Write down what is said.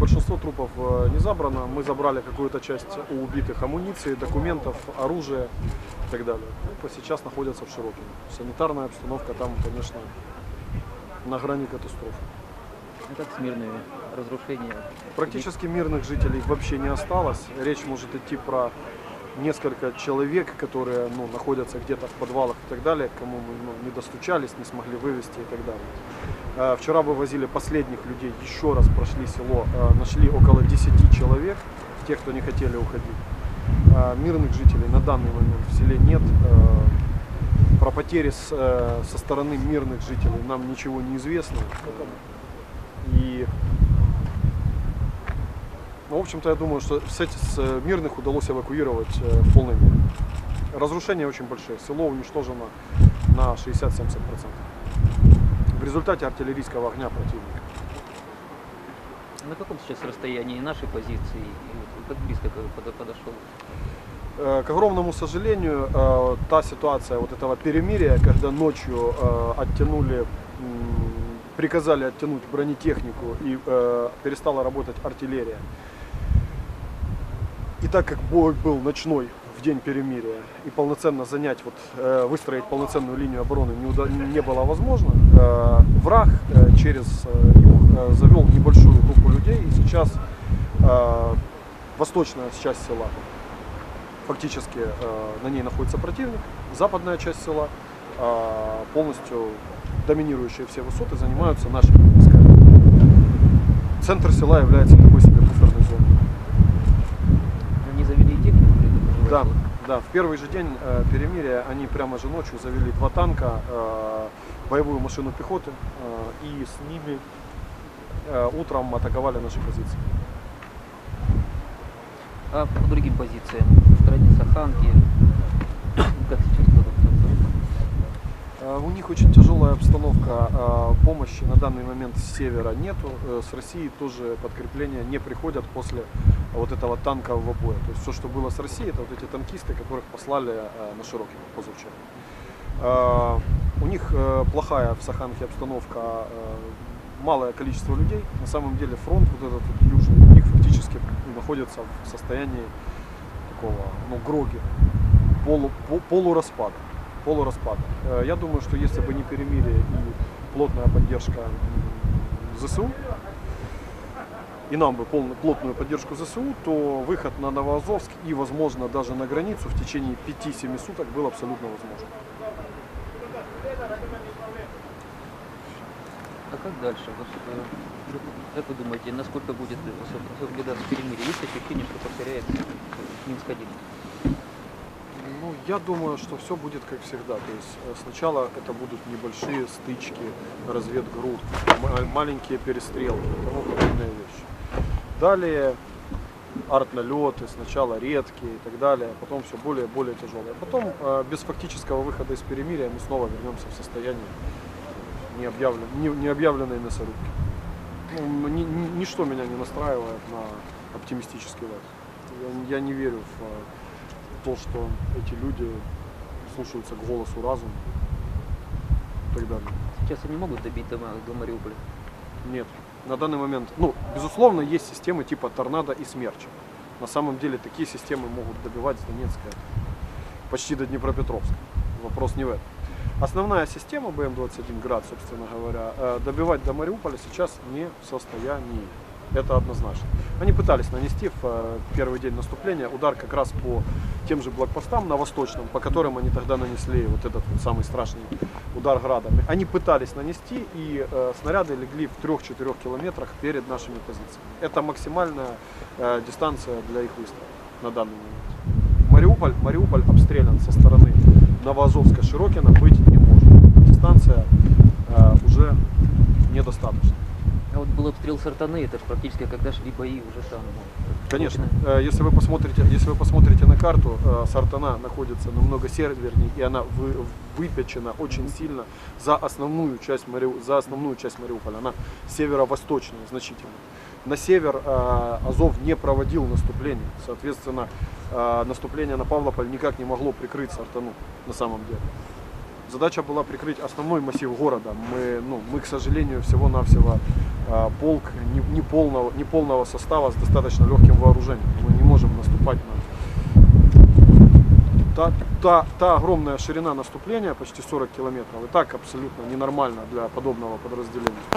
большинство трупов э, не забрано. Мы забрали какую-то часть у убитых амуниции, документов, оружия и так далее. Ну, сейчас находятся в Широкине. Санитарная обстановка там, конечно, на грани катастрофы. А как с мирными разрушения? Практически мирных жителей вообще не осталось. Речь может идти про несколько человек, которые ну, находятся где-то в подвалах и так далее, кому мы ну, не достучались, не смогли вывести и так далее. Э, Вчера вывозили последних людей, еще раз прошли село, э, нашли около 10 человек, тех, кто не хотели уходить. Э, Мирных жителей на данный момент в селе нет. Э, Про потери со стороны мирных жителей нам ничего не известно. И в общем-то, я думаю, что с, э, мирных удалось эвакуировать э, в полной мере. Разрушения очень большие. Село уничтожено на 60-70%. В результате артиллерийского огня противника. На каком сейчас расстоянии нашей позиции? И как близко подошел? Э, К огромному сожалению, та ситуация вот этого перемирия, когда ночью оттянули, приказали оттянуть бронетехнику и перестала работать артиллерия. И так как бой был ночной в день перемирия и полноценно занять, вот, э, выстроить полноценную линию обороны не, уда- не было возможно, э, враг э, через э, завел небольшую группу людей и сейчас восточная часть села фактически на ней находится противник, западная часть села, полностью доминирующие все высоты, занимаются нашими войсками. Центр села является Да, да, в первый же день э, перемирия они прямо же ночью завели два танка, э, боевую машину пехоты, э, и с ними э, утром атаковали наши позиции. А по другим позициям? В стороне Саханки? Как сейчас У них очень тяжелая обстановка, э, помощи на данный момент с севера нету, Э, с России тоже подкрепления не приходят после вот этого танкового боя. То есть все, что было с Россией, это вот эти танкисты, которых послали э, на Широкий позавчера. Э, У них э, плохая в Саханке обстановка, малое количество людей. На самом деле фронт вот этот вот южный у них фактически находится в состоянии такого, ну, гроги, полу, по- полураспада полураспада. Э, Я думаю, что если бы не перемирие и плотная поддержка ЗСУ, и нам бы полную, плотную поддержку ЗСУ, то выход на Новоазовск и, возможно, даже на границу в течение 5-7 суток был абсолютно возможен. А как дальше? Э, Как вы думаете, насколько будет особ- соблюдаться перемирие? Есть ощущение, что повторяется Минск-1? Я думаю, что все будет как всегда. То есть э, сначала это будут небольшие стычки, разведгрупп, ма- маленькие перестрелки и тому подобные вещи. Далее арт-налеты, сначала редкие и так далее, а потом все более и более тяжелое. Потом э, без фактического выхода из перемирия мы снова вернемся в состояние необъявлен, не, необъявленной мясорубки. Ну, ничто меня не настраивает на оптимистический лад. Я, я не верю в э, то, что эти люди слушаются к голосу разума и так далее. Сейчас они могут добить до, до Мариуполя? Нет. На данный момент, ну, безусловно, есть системы типа торнадо и смерча. На самом деле такие системы могут добивать с Донецка почти до Днепропетровска. Вопрос не в этом. Основная система БМ-21 Град, собственно говоря, э, добивать до Мариуполя сейчас не в состоянии. Это однозначно. Они пытались нанести в э, первый день наступления удар как раз по тем же блокпостам на Восточном, по которым они тогда нанесли вот этот вот самый страшный удар градами. Они пытались нанести, и э, снаряды легли в 3-4 километрах перед нашими позициями. Это максимальная э, дистанция для их выстрела на данный момент. Мариуполь, Мариуполь обстрелян со стороны Новоазовска Широкина быть не может. Дистанция э, уже недостаточно. Был обстрел Сартаны, это ж практически когда шли бои уже там. ну, Конечно, э, если вы посмотрите, если вы посмотрите на карту, э, Сартана находится намного севернее, и она вы- выпечена очень сильно за основную часть Мариу- за основную часть Мариуполя. Она северо-восточная значительно. На север э, Азов не проводил наступление, соответственно, наступление на Павлополь никак не могло прикрыть Сартану на самом деле. Задача была прикрыть основной массив города. Мы, ну, мы к сожалению, всего-навсего а, полк не, не полного, не полного состава с достаточно легким вооружением. Мы не можем наступать на... Та, та, та огромная ширина наступления, почти 40 километров, и так абсолютно ненормально для подобного подразделения.